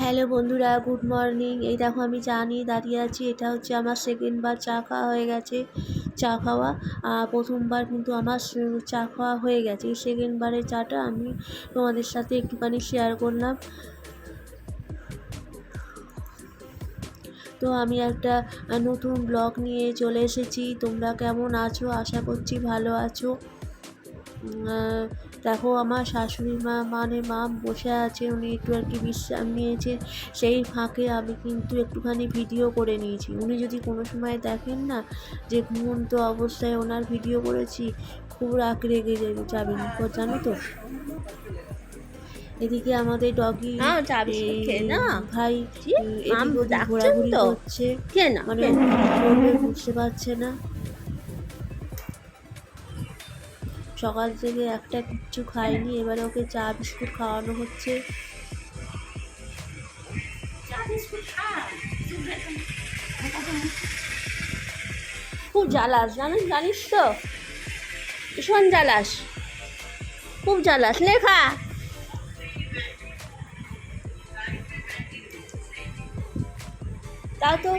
Hello বন্ধুরা, good morning. এই দেখো আমি চা নিয়ে দাঁড়িয়ে আছি। এটা হচ্ছে আমার সেকেন্ড বার চা খাওয়া হয়ে গেছে, চা খাওয়া। প্রথমবার কিন্তু আমার চা খাওয়া হয়ে গেছে। এই সেকেন্ড বারের চাটা আমি তোমাদের সাথে একটুখানি শেয়ার করলাম। তো আমি একটা নতুন ব্লগ নিয়ে চলে এসেছি। তোমরা কেমন আছো? আশা করছি ভালো আছো। দেখো আমার শাশুড়ি মা মানে মা বসে আছে উনি একটু আর কি বিশ্রাম নিয়েছে। সেই ফাঁকে আমি কিন্তু একটুখানি ভিডিও করে নিয়েছি। উনি যদি কোনো সময় দেখেন না যে ঘুমন্ত অবস্থায় ওনার ভিডিও করেছি খুব রাগ রেগে যাবে যাবেন। জানো তো? এদিকে আমাদের ডগি। ভাই ঘোরাঘুরি? করছে। মানে বুঝতে পারছে না। সকাল থেকে একটা কিচ্ছু খায়নি এবারে ওকে চা বিস্কুট খাওয়ানো হচ্ছে। খুব জ্বালাস জানিস জানিস তো? ভীষণ জ্বালাস। খুব জ্বালাস। লেখা তাও তো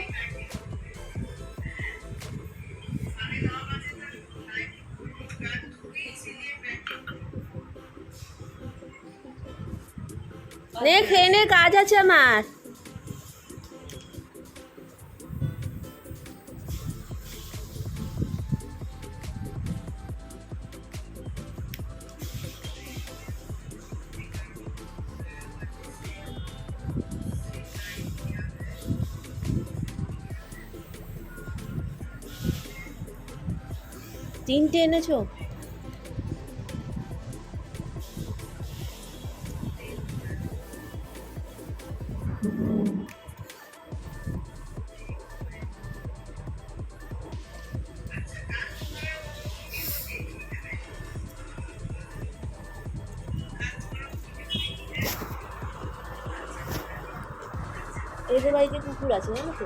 নে খেয়ে নে কাজ আছে আমার। তিনটে এনেছো? বাড়িতে কুকুর আছে জানো তো?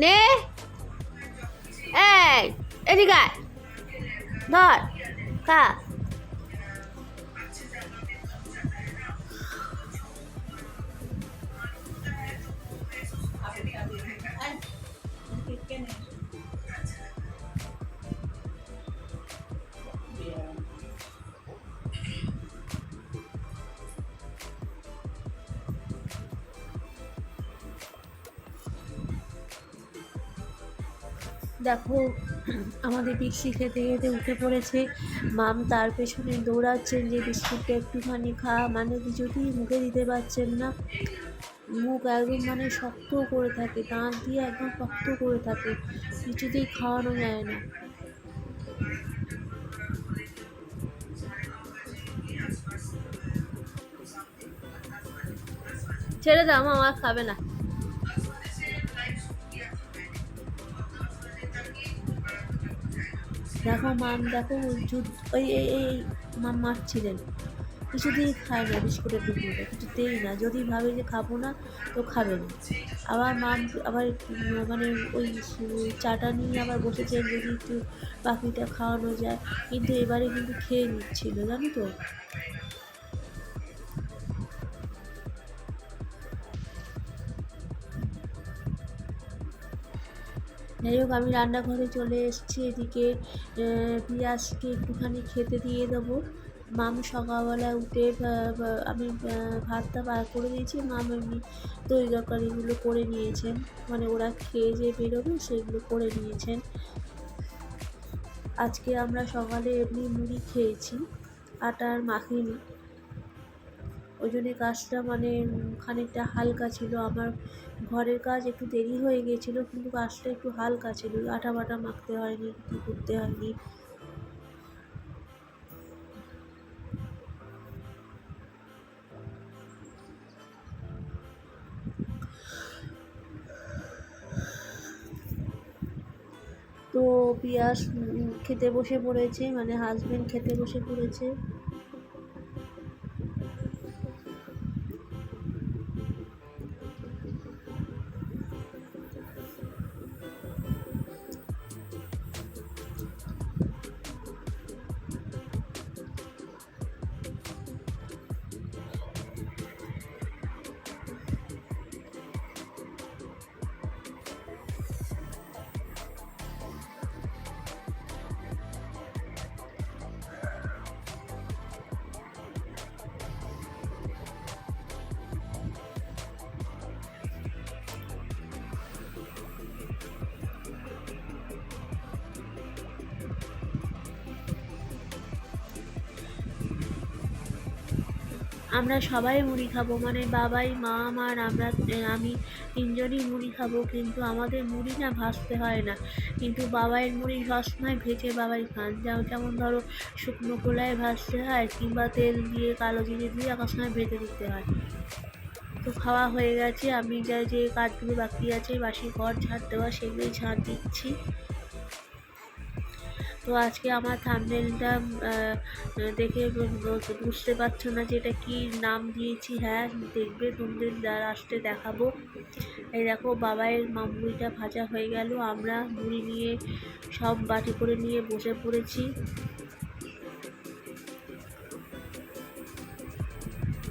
নে এই এদিকে। ধর খা আমাদের বিক্সি খেতে খেতে উঠে পড়েছে। মাম তার পেছনে দৌড়াচ্ছেন যে বিস্কুটটা একটুখানি খা মানে কিছুতেই মুখে দিতে পারছেন না। মুখ একদম মানে শক্ত করে থাকে, দাঁত দিয়ে একদম শক্ত করে থাকে, কিছুতেই খাওয়ানো যায় না। ছেড়ে দাও আমার খাবে না। দেখো, মাম দেখো ওই, এই এই মাম মারছিলেন। কিছুতেই খায় না, বিস্কুটের টুকরোটা, কিছুতেই না। যদি ভাবে যে খাব না, তো খাবে না। আবার মাম, আবার মানে ওই চাটা নিয়ে আবার বসেছেন যদি একটু পাখিটা খাওয়ানো যায়। কিন্তু এবারে কিন্তু খেয়ে নিচ্ছিল, জানো তো? যাই হোক, আমি রান্নাঘরে চলে এসেছি, এদিকে পিঁয়াজকে একটুখানি খেতে দিয়ে দেবো। মাম সকালবেলা উঠে আমি ভাতটা বার করে দিয়েছি। মাম এমনি তরি তরকারিগুলো করে নিয়েছেন। মানে ওরা খেয়ে যে বেরোবে, সেগুলো করে নিয়েছেন। আজকে আমরা সকালে এমনি মুড়ি খেয়েছি, আটা আর মাখিনি। ওই জন্য কাজটা মানে খানিকটা হালকা ছিল। আমার ঘরের কাজ একটু দেরি হয়ে গিয়েছিল, কিন্তু কাজটা একটু হালকা ছিল। আটা বাটা মাখতে হয়নি কিছু করতে হয়নি। তো পিয়াস খেতে বসে পড়েছে মানে হাজবেন্ড খেতে বসে পড়েছে। আমরা সবাই মুড়ি খাব মানে বাবাই, মা আর আমরা আমি তিনজনই মুড়ি খাব, কিন্তু আমাদের মুড়ি না ভাজতে হয় না। কিন্তু বাবাইয়ের মুড়ি সবসময় ভেজে বাবাই খান। যেমন যেমন ধরো, শুকনো কলায় ভাজতে হয়, কিংবা তেল দিয়ে কালো জিরে দিয়ে এক সময় ভেজে দিতে হয়। তো খাওয়া হয়ে গেছে, আমি যা যে কাজগুলো বাকি আছে, বাসি ঘর, ঝাড় দেওয়া, সেগুলোই ঝাড় দিচ্ছি। তো আজকে আমার থাম্বনেলটা দেখে বুঝতে পারছ না যে এটা কী নাম দিয়েছি। হ্যাঁ দেখবে তোমাদের আসতে দেখাবো। এই দেখো বাবাইয়ের মা মুড়িটা ভাজা হয়ে গেল। আমরা মুড়ি নিয়ে সব বাটি করে নিয়ে বসে পড়েছি।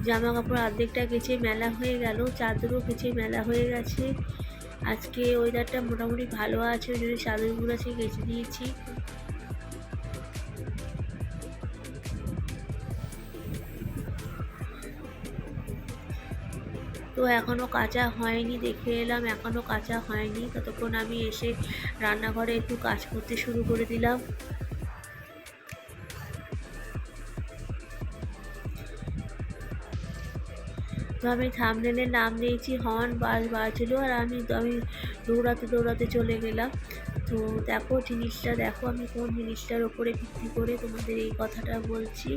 জামা কাপড় অর্ধেকটা কেচে মেলা হয়ে গেল। চাদরও কেচে মেলা হয়ে গেছে। আজকে ওয়েদারটা মোটামুটি ভালো আছে। ওই জন্য চাদরগুলো আছে কেচে দিয়েছি। তো এখনও কাঁচা হয়নি, দেখে এলাম এখনও কাঁচা হয়নি। ততক্ষণ আমি এসে রান্নাঘরে একটু কাজ করতে শুরু করে দিলাম। তো আমি থামনেলের নাম দিয়েছি, হর্ন বাস বাজলো আর আমি আমি দৌড়াতে দৌড়াতে চলে গেলাম। তো দেখো জিনিসটা, দেখো আমি কোন জিনিসটার ওপরে ভিত্তি করে তোমাদের এই কথাটা বলছি।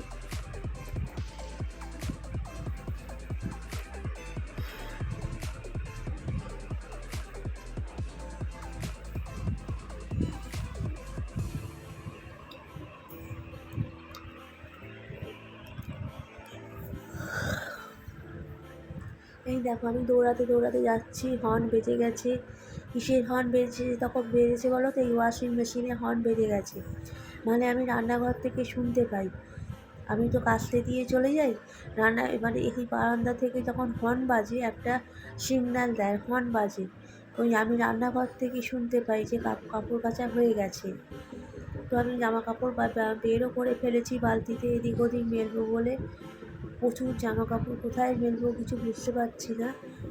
দেখো আমি দৌড়াতে দৌড়াতে যাচ্ছি হর্ন বেজে গেছে। কিসের হর্ন বেজেছে তখন বেজেছে বলো তো? এই ওয়াশিং মেশিনে হর্ন বেজে গেছে। মানে আমি রান্নাঘর থেকে শুনতে পাই। আমি তো কাস্তে দিয়ে চলে যাই। রান্না মানে এই বারান্দা থেকে যখন হর্ন বাজে, একটা সিগন্যাল দেয় হর্ন বাজে। ওই আমি রান্নাঘর থেকে শুনতে পাই যে কাপ- কাপড় কাচা হয়ে গেছে। তো আমি জামা কাপড় বেরও করে ফেলেছি বালতিতে, এদিক ওদিক মেলবো বলে। প্রচুর জামা কাপড় কোথায় মেলবো কিছু বুঝতে পারছি না।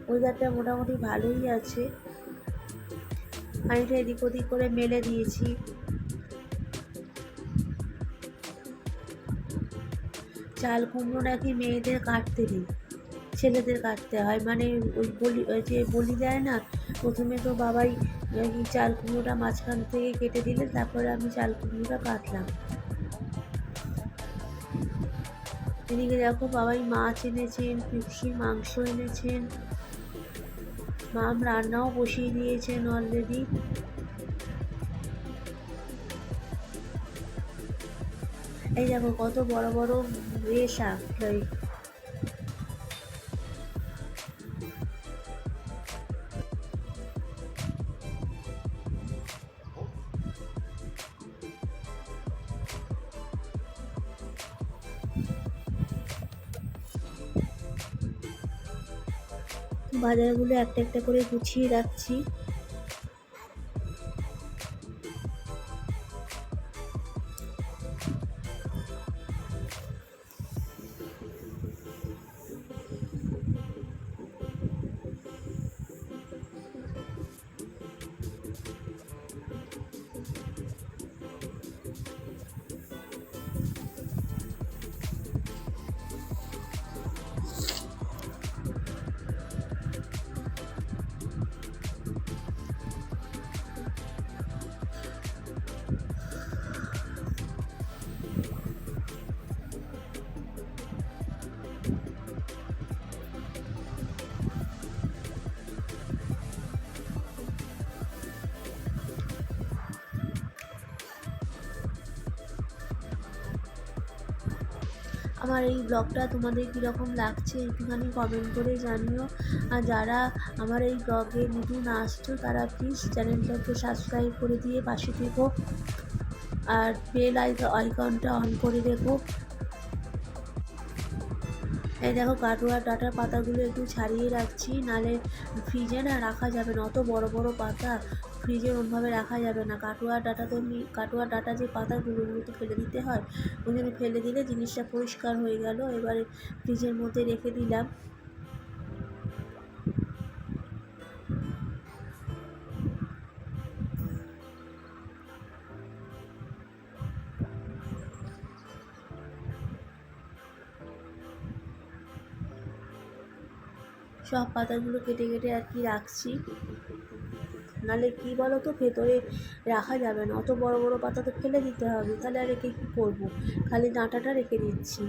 ওয়েদারটা মোটামুটি ভালোই আছে। তো এদিক ওদিক করে মেলে দিয়েছি। চাল কুমড়ো নাকি মেয়েদের কাটতে নেই, ছেলেদের কাটতে হয়। মানে ওই বলি যে বলি দেয় না, প্রথমে তো বাবাই চাল কুমড়োটা মাঝখান থেকে কেটে দিলে তারপরে আমি চাল কুমড়োটা কাটলাম। এদিকে দেখো বাবাই মাছ এনেছেন পিপসির মাংস এনেছেন। মাম রান্নাও বসিয়ে দিয়েছেন অলরেডি এই দেখো কত বড় বড় রেশা বাজারগুলো একটা একটা করে গুছিয়ে রাখছি। আমার এই ব্লগটা তোমাদের কীরকম লাগছে একটুখানি কমেন্ট করে জানিও। আর যারা আমার এই ব্লগে নতুন আসছো, তারা প্লিজ চ্যানেলটাকে সাবস্ক্রাইব করে দিয়ে পাশে থেকো। আর বেল আইকনটা অন করে রেখো। এই দেখো, কাটোয়া ডাটার পাতাগুলো একটু ছাড়িয়ে রাখছি, নালে ফ্রিজে না রাখা যাবে না, অত বড় বড় পাতা। ফ্রিজে ওভাবে রাখা যাবে না। কাটোয়া ডাটা তো কাটোয়া ডাটা যে পাতাগুলো ওগুলো তো ফেলে দিতে হয় ওই জন্য ফেলে দিলে জিনিসটা পরিষ্কার হয়ে গেল। এবারে ফ্রিজের মধ্যে রেখে দিলাম। সব পাতাগুলো কেটে কেটে আর কি রাখছি। নাহলে কি বলো তো ভেতরে রাখা যাবে না। অত বড় বড় পাতা তো ফেলে দিতে হবে। তাহলে আর রেখে কী করব? খালি ডাঁটাটা রেখে দিচ্ছি।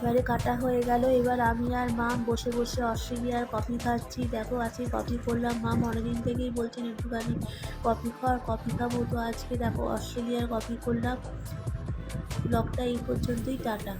এবারে কাটা হয়ে গেল। এবার আমি আর মা বসে বসে অস্ট্রেলিয়ার কফি খাচ্ছি। দেখো, আজকে কফি করলাম। মা অনেকদিন থেকেই বলছেন, একটুখানি কফি খাওয়ার কফি খাব। তো আজকে দেখো, অস্ট্রেলিয়ার কফি করলাম। ব্লগটা এই পর্যন্তই, টাটা।